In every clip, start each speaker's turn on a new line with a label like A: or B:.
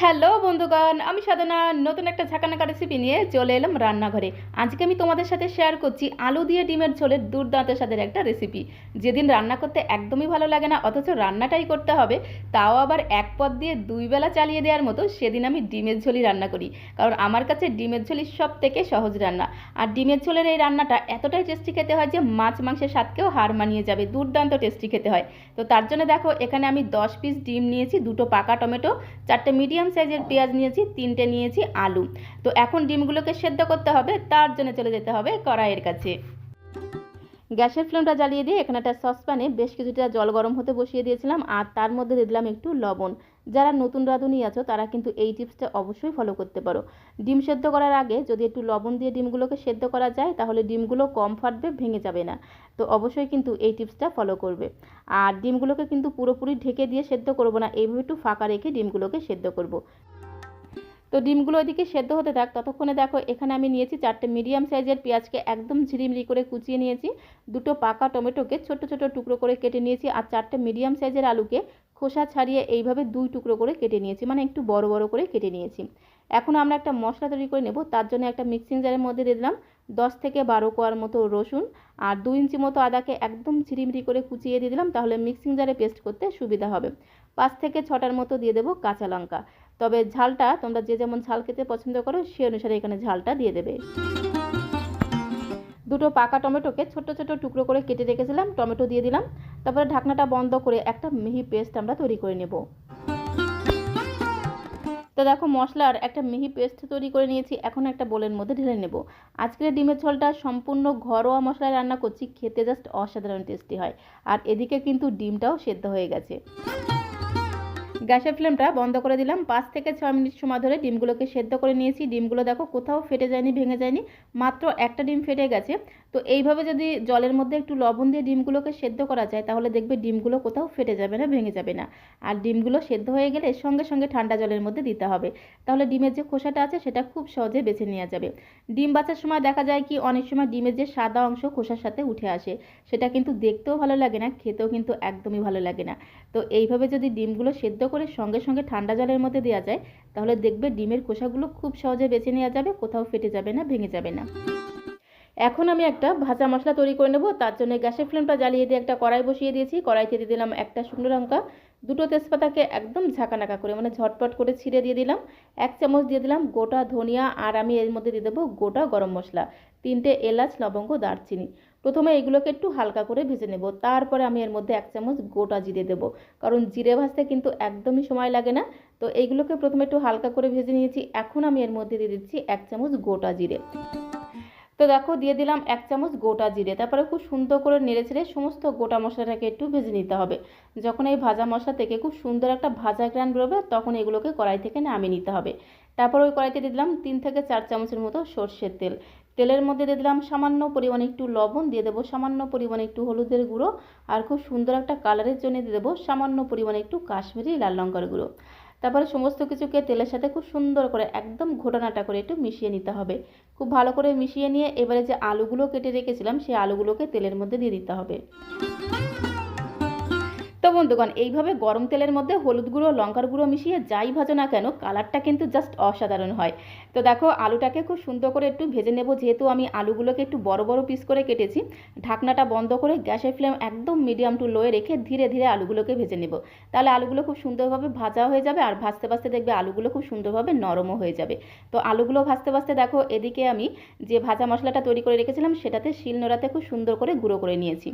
A: Hello বন্ধুগণ, আমি সাধনা। নতুন একটা ঝাঁকানাকা রেসিপি নিয়ে চলে এলাম রান্নাঘরে। আজকে আমি তোমাদের সাথে শেয়ার করছি আলু দিয়ে ডিমের ঝোলের দুর্দান্ত স্বাদের একটা রেসিপি যেদিন রান্না করতে একদমই ভালো লাগে না, অথচ রান্নাটাই করতে হবে, তাও আবার এক পদ দিয়ে দুই বেলা চালিয়ে দেওয়ার মতো সেদিন আমি ডিমের ঝোলই রান্না করি। কারণ আমার কাছে ডিমের ঝোলই সব থেকে সহজ রান্না। আর ডিমের ঝোলের এই রান্নাটা এতটাই টেস্টি খেতে হয় যে মাছ মাংসের স্বাদকেও হার মানিয়ে যাবে, দুর্দান্ত টেস্টি খেতে হয়। তো তার জন্য দেখো, এখানে আমি দশ পিস ডিম নিয়েছি, দুটো পাকা টমেটো, চারটে মিডিয়াম সাইজের পেঁয়াজ নিয়েছি, তিনটে নিয়েছি, আলু। তো এখন ডিমগুলোকে সেদ্ধ করতে হবে, তার জন্য চলে যেতে হবে কড়াইয়ের কাছে। গ্যাসের ফ্লেমটা জ্বালিয়ে দিয়ে এখানে একটা সসপ্যানে বেশ কিছুটা জল গরম হতে বসিয়ে দিয়েছিলাম, আর তার মধ্যে দিয়ে দিলাম একটু লবণ। যারা নতুন রাঁধুনি আছো, তারা কিন্তু এই টিপসটা অবশ্যই ফলো করতে পারো। ডিম সেদ্ধ করার আগে যদি একটু লবণ দিয়ে ডিমগুলোকে সেদ্ধ করা যায়, তাহলে ডিমগুলো কম ফাটবে, ভেঙে যাবে না। তো অবশ্যই কিন্তু এই টিপসটা ফলো করবে। আর ডিমগুলোকে কিন্তু পুরোপুরি ঢেকে দিয়ে সেদ্ধ করব না, এইভাবে একটু ফাঁকা রেখে ডিমগুলোকে সেদ্ধ করব। তো ডিমগুলো ওইদিকে সেদ্ধ হতে থাক, ততক্ষণে দেখো এখানে আমি নিয়েছি চারটে মিডিয়াম সাইজের পেঁয়াজকে একদম ঝিরিমিরি করে কুচিয়ে নিয়েছি। দুটো পাকা টমেটোকে ছোট ছোট টুকরো করে কেটে নিয়েছি, আর চারটে মিডিয়াম সাইজের আলুকে খোসা ছাড়িয়ে এইভাবে দুই টুকরো করে কেটে নিয়েছি মানে একটু বড় বড় করে কেটে নিয়েছি। এখন আমরা একটা মশলা তৈরি করে নেব, তার জন্য একটা মিক্সিং জারের মধ্যে দিয়ে দিলাম দশ থেকে বারো কোয়ার মতো রসুন আর দু ইঞ্চি মতো আদাকে একদম ঝিরিমিরি করে কুচিয়ে দিয়ে দিলাম, তাহলে মিক্সিং জারে পেস্ট করতে সুবিধা হবে। পাঁচ থেকে ছটার মতো দিয়ে দেবো কাঁচা লঙ্কা। তবে ঝালটা তোমরা যে যেমন ঝাল খেতে পছন্দ করো, সে অনুসারে এখানে ঝালটা দিয়ে দেবে। দুটো পাকা টমেটোকে ছোট ছোট টুকরো করে কেটে রেখেছিলাম, টমেটো দিয়ে দিলাম। তারপরে ঢাকনাটা বন্ধ করে একটা মিহি পেস্ট আমরা তৈরি করে নেব। তো দেখো মশলার একটা মিহি পেস্ট তৈরি করে নিয়েছি, এখন একটা বোলের মধ্যে ঢেলে নেব। আজকের ডিমের ঝোলটা সম্পূর্ণ ঘরোয়া মশলায় রান্না করছি, খেতে জাস্ট অসাধারণ টেস্টি হয়। আর এদিকে কিন্তু ডিমটাও সেদ্ধ হয়ে গেছে। গ্যাসের ফ্লেমটা বন্ধ করে দিলাম। পাঁচ থেকে ছয় মিনিট সময় ধরে ডিমগুলোকে সেদ্ধ করে নিয়েছি। ডিমগুলো দেখো কোথাও ফেটে যায়নি, ভেঙে যায়নি, মাত্র একটা ডিম ফেটে গেছে। তো এইভাবে যদি জলের মধ্যে একটু লবণ দিয়ে ডিমগুলোকে সেদ্ধ করা যায়, তাহলে দেখবে ডিমগুলো কোথাও ফেটে যাবে না, ভেঙে যাবে না। আর ডিমগুলো সেদ্ধ হয়ে গেলে সঙ্গে সঙ্গে ঠান্ডা জলের মধ্যে দিতে হবে। তাহলে ডিমের যে খোসাটা আছে, সেটা খুব সহজে বেছে নেওয়া যাবে। ডিম বাছার সময় দেখা যায় কি, অনেক সময় ডিমের যে সাদা অংশ খোসার সাথে উঠে আসে, সেটা কিন্তু দেখতেও ভালো লাগে না, খেতেও কিন্তু একদমই ভালো লাগে না। তো এইভাবে যদি ডিমগুলো সেদ্ধ করে সঙ্গে সঙ্গে ঠান্ডা জলের মধ্যে দেওয়া যায়, তাহলে দেখবে ডিমের খোসাগুলো খুব সহজে বেছে নেওয়া যাবে, কোথাও ফেটে যাবে না, ভেঙে যাবে না। এখন আমি একটা ভাজা মশলা তৈরি করে নেব, তার জন্য গ্যাসের ফ্লেমটা জ্বালিয়ে দিয়ে একটা কড়াই বসিয়ে দিয়েছি, কড়াইতে দিয়ে দিলাম একটা শুকনো লঙ্কা, দুটো তেজপাতাকে একদম ঝাঁকানাকা করে মানে ঝটপট করে ছিঁড়ে দিয়ে দিলাম, এক চামচ দিয়ে দিলাম গোটা ধনিয়া, আর আমি এর মধ্যে দিয়ে দেবো গোটা গরম মশলা, তিনটে এলাচ, লবঙ্গ, দারচিনি। প্রথমে এগুলোকে একটু হালকা করে ভেজে নেব। তারপরে আমি এর মধ্যে এক চামচ গোটা জিরে দেবো। কারণ জিরে ভাজতে কিন্তু একদমই সময় লাগে না। তো এইগুলোকে প্রথমে একটু হালকা করে ভেজে নিয়েছি। এখন আমি এর মধ্যে দিয়ে দিচ্ছি এক চামচ গোটা জিরে। তো দেখো, দিয়ে দিলাম এক চামচ গোটা জিরে। তারপরে খুব সুন্দর করে নেড়ে ছেড়ে সমস্ত গোটা মশলাটাকে একটু ভেজে নিতে হবে। যখন এই ভাজা মশলা থেকে খুব সুন্দর একটা ভাজা গ্রান বেরোবে, তখন এগুলোকে কড়াই থেকে নামিয়ে নিতে হবে। তারপর ওই কড়াইতে দিয়ে দিলাম তিন থেকে চার চামচের মতো সর্ষের তেল। তেলের মধ্যে দিয়ে দিলাম সামান্য পরিমাণে একটু লবণ, দিয়ে দেবো সামান্য পরিমাণে একটু হলুদের গুঁড়ো আর খুব সুন্দর একটা কালারের জন্য দিয়ে দেবো সামান্য পরিমাণে একটু কাশ্মীরি লাল লঙ্কার গুঁড়ো। তারপরে সমস্ত কিছুকে তেলের সাথে খুব সুন্দর করে একদম ঘোটানাটা করে একটু মিশিয়ে নিতে হবে। খুব ভালো করে মিশিয়ে নিয়ে এবারে যে আলুগুলো কেটে রেখেছিলাম, সেই আলুগুলোকে তেলের মধ্যে দিয়ে দিতে হবে। বন্ধুগণ, এইভাবে গরম তেলের মধ্যে হলুদ গুঁড়ো, লঙ্কার গুঁড়ো মিশিয়ে যাই ভাজো না কেন, কালারটা কিন্তু জাস্ট অসাধারণ হয়। তো দেখো, আলুটাকে খুব সুন্দর করে একটু ভেজে নেব, যেহেতু আমি আলুগুলোকে একটু বড় বড় পিস করে কেটেছি। ঢাকনাটা বন্ধ করে গ্যাসের ফ্লেম একদম মিডিয়াম টু লোয়ে রেখে ধীরে ধীরে আলুগুলোকে ভেজে নেব। তাহলে আলুগুলো খুব সুন্দরভাবে ভাজা হয়ে যাবে, আর ভাজতে ভাজতে দেখবে আলুগুলো খুব সুন্দরভাবে নরমও হয়ে যাবে। তো আলুগুলো ভাজতে ভাজতে দেখো, এদিকে আমি যে ভাজা মশলাটা তৈরি করে রেখেছিলাম, সেটাতে শিল নোড়াতে খুব সুন্দর করে গুঁড়ো করে নিয়েছি।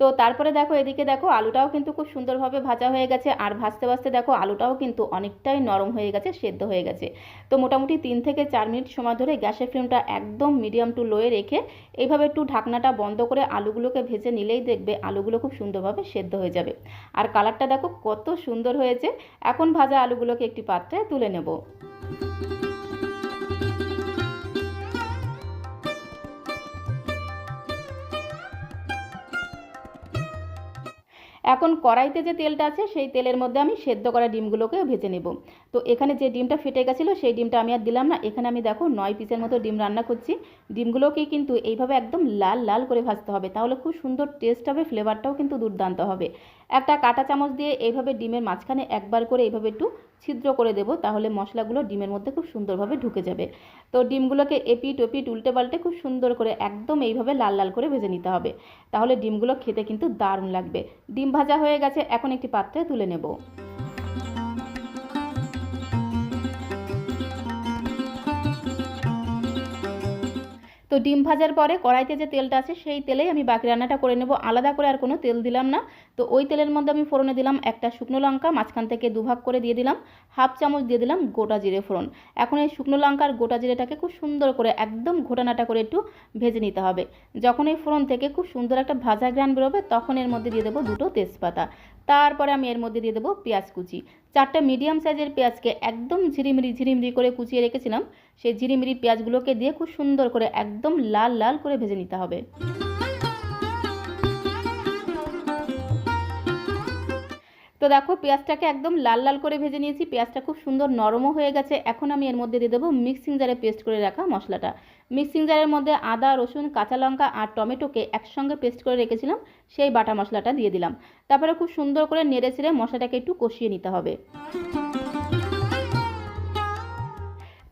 A: তো তারপরে দেখো এদিকে দেখো আলুটাও কিন্তু খুব সুন্দরভাবে ভাজা হয়ে গেছে, আর ভাজতে ভাজতে দেখো আলুটাও কিন্তু অনেকটাই নরম হয়ে গেছে, সেদ্ধ হয়ে গেছে। তো মোটামুটি তিন থেকে চার মিনিট সময় ধরে গ্যাসের ফ্লেমটা একদম মিডিয়াম টু লোয়ে রেখে এইভাবে একটু ঢাকনাটা বন্ধ করে আলুগুলোকে ভেজে নিলেই দেখবে আলুগুলো খুব সুন্দরভাবে সেদ্ধ হয়ে যাবে। আর কালারটা দেখো কত সুন্দর হয়েছে, এখন ভাজা আলুগুলোকে একটি পাত্রে তুলে নেব। এখন কড়াইতে যে তেলটা আছে সেই তেলের মধ্যে আমি সেদ্ধ করা ডিমগুলোকে ভেজে নেব। তো এখানে যে ডিমটা ফেটে গেছিল, সেই ডিমটা আমি আর দিলাম না। এখানে আমি দেখো নয় পিসের মতো ডিম রান্না করছি। ডিমগুলোকে কিন্তু এইভাবে একদম লাল লাল করে ভাজতে হবে। তাহলে খুব সুন্দর টেস্ট হবে ফ্লেভারটাও কিন্তু দুর্দান্ত হবে। একটা কাঁটা চামচ দিয়ে এইভাবে ডিমের মাঝখানে একবার করে এইভাবে একটু ছিদ্র করে দেবো, তাহলে মশলাগুলো ডিমের মধ্যে খুব সুন্দরভাবে ঢুকে যাবে। তো ডিমগুলোকে এপিট, ওপিট, উল্টে পাল্টে খুব সুন্দর করে একদম এইভাবে লাল লাল করে ভেজে নিতে হবে। তাহলে ডিমগুলো খেতে কিন্তু দারুণ লাগবে। ডিম ভাজা হয়ে গেছে, এখন একটি পাত্রে তুলে নেব। তো ডিম ভাজার পরে কড়াইতে যে তেলটা আছে সেই তেলেই আমি বাকি রান্নাটা করে নেব। আলাদা করে আর কোনো তেল দিলাম না। তো ওই তেলের মধ্যে আমি ফোড়নে দিলাম একটা শুকনো লঙ্কা, মাঝখান থেকে দুভাগ করে দিয়ে দিলাম। হাফ চামচ দিয়ে দিলাম গোটা জিরে ফোড়ন। এখন এই শুকনো লঙ্কার গোটা জিরেটাকে খুব সুন্দর করে একদম ঘোটানাটা করে একটু ভেজে নিতে হবে। যখন এই ফোড়ন থেকে খুব সুন্দর একটা ভাজা গ্রান বেরোবে, তখন এর মধ্যে দিয়ে দেবো দুটো তেজপাতা। তারপরে আমি এর মধ্যে দিয়ে দেবো পেঁয়াজ কুচি। চারটে মিডিয়াম সাইজের পেঁয়াজকে একদম ঝিরিমিরি ঝিরিমিরি করে কুচিয়ে রেখেছিলাম। সেই ঝিরিমিরি পেঁয়াজগুলোকে দিয়ে খুব সুন্দর করে একদম লাল লাল করে ভেজে নিতে হবে। তো দেখো, পেঁয়াজটাকে একদম লাল লাল করে ভেজে নিয়েছি। পেঁয়াজটা খুব সুন্দর নরমও হয়ে গেছে। এখন আমি এর মধ্যে দিয়ে দেবো মিক্সিং জারে পেস্ট করে রাখা মশলাটা। মিক্সিং জারের মধ্যে আদা, রসুন, কাঁচা লঙ্কা আর টমেটোকে একসঙ্গে পেস্ট করে রেখেছিলাম, সেই বাটা মশলাটা দিয়ে দিলাম। তারপরে খুব সুন্দর করে নেড়ে চেড়ে মশলাটাকে একটু কষিয়ে নিতে হবে।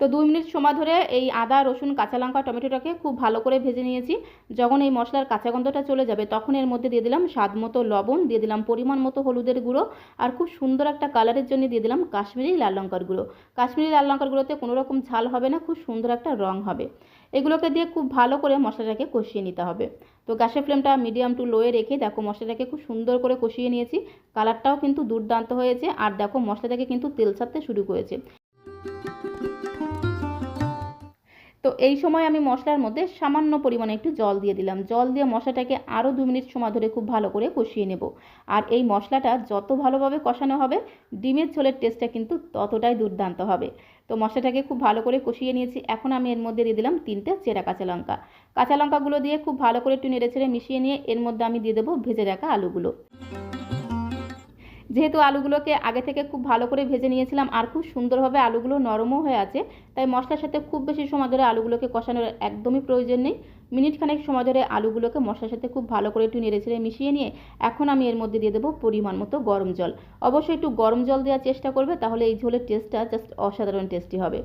A: তো দুই মিনিট সময় ধরে এই আদা, রসুন, কাঁচা লঙ্কা, টমেটোটাকে খুব ভালো করে ভেজে নিয়েছি। যখন এই মশলার কাঁচা গন্ধটা চলে যাবে, তখন এর মধ্যে দিয়ে দিলাম স্বাদ মতো লবণ, দিয়ে দিলাম পরিমাণ মতো হলুদের গুঁড়ো আর খুব সুন্দর একটা কালারের জন্য দিয়ে দিলাম কাশ্মীরি লাল লঙ্কার গুঁড়ো। কাশ্মীরি লাল লঙ্কার গুঁড়োতে কোনো রকম ঝাল হবে না, খুব সুন্দর একটা রং হবে। এগুলোকে দিয়ে খুব ভালো করে মশলাটাকে কষিয়ে নিতে হবে। তো গ্যাসের ফ্লেমটা মিডিয়াম টু লোয়ে রেখে দেখো মশলাটাকে খুব সুন্দর করে কষিয়ে নিয়েছি। কালারটাও কিন্তু দুর্দান্ত হয়েছে আর দেখো মশলাটাকে কিন্তু তেল ছাড়তে শুরু করেছে। তো এই সময় আমি মশলার মধ্যে সামান্য পরিমাণে একটু জল দিয়ে দিলাম। জল দিয়ে মশলাটাকে আরও দু মিনিট সময় ধরে খুব ভালো করে কষিয়ে নেব। আর এই মশলাটা যত ভালোভাবে কষানো হবে, ডিমের ঝোলের টেস্টটা কিন্তু ততটাই দুর্দান্ত হবে। তো মশলাটাকে খুব ভালো করে কষিয়ে নিয়েছি। এখন আমি এর মধ্যে দিয়ে দিলাম তিনটে চেরা কাঁচা লঙ্কা। কাঁচা লঙ্কাগুলো দিয়ে খুব ভালো করে একটু নেড়ে ছেড়ে মিশিয়ে নিয়ে এর মধ্যে আমি দিয়ে দেবো ভেজে রাখা আলুগুলো। যেহেতু আলুগুলোকে আগে থেকে খুব ভালো করে ভেজে নিয়েছিলাম, আর খুব সুন্দরভাবে আলুগুলো নরমও হয়ে আছে, তাই মশলার সাথে খুব বেশি সময় ধরে আলুগুলোকে কষানোর একদমই প্রয়োজন নেই। মিনিট খানেক সময় ধরে আলুগুলোকে মশলার সাথে খুব ভালো করে একটু নেড়ে ছেড়ে মিশিয়ে নিয়ে এখন আমি এর মধ্যে দিয়ে দেবো পরিমাণ মতো গরম জল। অবশ্যই একটু গরম জল দেওয়ার চেষ্টা করবে, তাহলে এই ঝোলের টেস্টটা জাস্ট অসাধারণ টেস্টি হবে।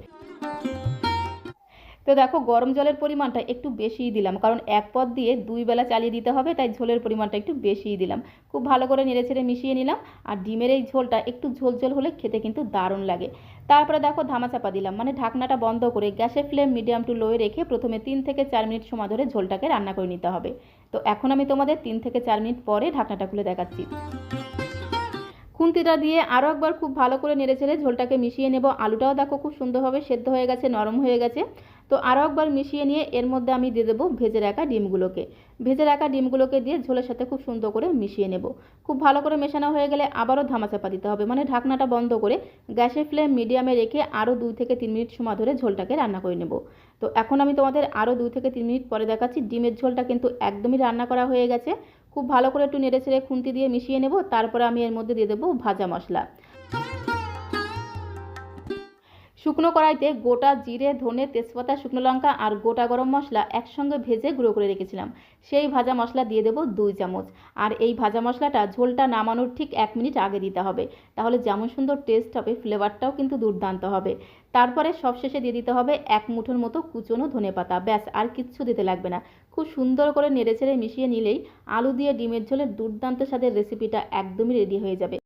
A: তো দেখো, গরম জলের পরিমাণটা একটু বেশিই দিলাম। কারণ এক পদ দিয়ে দুই বেলা চালিয়ে দিতে হবে, তাই ঝোলের পরিমাণটা একটু বেশিই দিলাম। খুব ভালো করে নেড়ে ছেড়ে মিশিয়ে নিলাম, আর ডিমের এই ঝোলটা একটু ঝোল ঝোল হলে খেতে কিন্তু দারুণ লাগে। তারপরে দেখো, ধামাচাপা দিলাম মানে ঢাকনাটা বন্ধ করে গ্যাসের ফ্লেম মিডিয়াম টু লোয়ে রেখে প্রথমে তিন থেকে চার মিনিট সময় ধরে ঝোলটাকে রান্না করে নিতে হবে। তো এখন আমি তোমাদের তিন থেকে চার মিনিট পরে ঢাকনাটা খুলে দেখাচ্ছি। খুন্তিটা দিয়ে আরও একবার খুব ভালো করে নেড়ে ছেড়ে ঝোলটাকে মিশিয়ে নেব। আলুটাও দেখো খুব সুন্দরভাবে সেদ্ধ হয়ে গেছে, নরম হয়ে গেছে। তো আরও একবার মিশিয়ে নিয়ে এর মধ্যে আমি দিয়ে দেবো ভেজে রাখা ডিমগুলোকে। ভেজে রাখা ডিমগুলোকে দিয়ে ঝোলের সাথে খুব সুন্দর করে মিশিয়ে নেব। খুব ভালো করে মেশানো হয়ে গেলে আবারও ধামাচাপা দিতে হবে মানে ঢাকনাটা বন্ধ করে গ্যাসের ফ্লেম মিডিয়ামে রেখে আরও দুই থেকে তিন মিনিট সময় ধরে ঝোলটাকে রান্না করে নেব। তো এখন আমি তোমাদের আরও দুই থেকে তিন মিনিট পরে দেখাচ্ছি, ডিমের ঝোলটা কিন্তু একদমই রান্না করা হয়ে গেছে। খুব ভালো করে একটু নেড়ে ছেড়ে খুন্তি দিয়ে মিশিয়ে নেব, তারপরে আমি এর মধ্যে দিয়ে দেবো ভাজা মশলা। শুকনো কড়াইতে গোটা জিরে, ধনে, তেজপাতা, শুকনো লঙ্কা আর গোটা গরম মশলা একসঙ্গে ভেজে গুঁড়ো করে রেখেছিলাম। সেই ভাজা মশলা দিয়ে দেবো দুই চামচ। আর এই ভাজা মশলাটা ঝোলটা নামানোর ঠিক এক মিনিট আগে দিতে হবে। তাহলে যেমন সুন্দর টেস্ট হবে ফ্লেভারটাও কিন্তু দুর্দান্ত হবে। তারপরে সবশেষে দিয়ে দিতে হবে এক মুঠোর মতো কুচনো ধনে পাতা। ব্যাস, আর কিচ্ছু দিতে লাগবে না। খুব সুন্দর করে নেড়েচেড়ে মিশিয়ে নিলেই আলু দিয়ে ডিমের ঝোলের দুর্দান্ত স্বাদের রেসিপিটা একদমই রেডি হয়ে যাবে।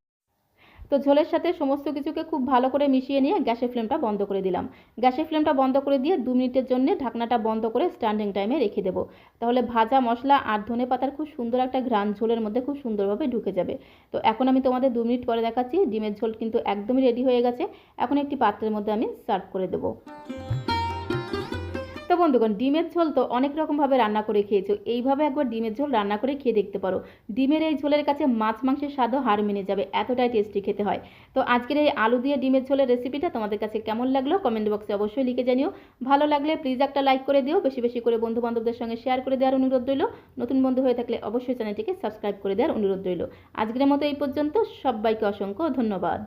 A: তো ঝোলের সাথে সমস্ত কিছুকে খুব ভালো করে মিশিয়ে নিয়ে গ্যাসের ফ্লেমটা বন্ধ করে দিলাম। গ্যাসের ফ্লেমটা বন্ধ করে দিয়ে দু মিনিটের জন্য ঢাকনাটা বন্ধ করে স্ট্যান্ডিং টাইমে রেখে দেবো। তাহলে ভাজা মশলা আর ধনে পাতার খুব সুন্দর একটা ঘ্রাণ ঝোলের মধ্যে খুব সুন্দরভাবে ঢুকে যাবে। তো এখন আমি তোমাদের দু মিনিট পরে দেখাচ্ছি। ডিমের ঝোল কিন্তু একদমই রেডি হয়ে গেছে। এখন একটি পাত্রের মধ্যে আমি সার্ভ করে দেবো। তো বন্ধুগণ, ডিমের ঝোল তো অনেক রকমভাবে রান্না করে খেয়েছো। এইভাবে একবার ডিমের ঝোল রান্না করে খেয়ে দেখতে পারো। ডিমের এই ঝোলের কাছে মাছ মাংসের স্বাদও হার মেনে যাবে, এতটাই টেস্টি খেতে হয়। তো আজকের এই আলু দিয়ে ডিমের ঝোলের রেসিপিটা তোমাদের কাছে কেমন লাগল? কমেন্ট বক্সে অবশ্যই লিখে জানিও। ভালো লাগলে প্লিজ একটা লাইক করে দিও। বেশি বেশি করে বন্ধু বান্ধবদের সঙ্গে শেয়ার করে দেওয়ার অনুরোধ রইল। নতুন বন্ধু হয়ে থাকলে অবশ্যই চ্যানেলটিকে সাবস্ক্রাইব করে দেওয়ার অনুরোধ রইল। আজকের মতো এই পর্যন্ত। সবাইকে অসংখ্য ধন্যবাদ।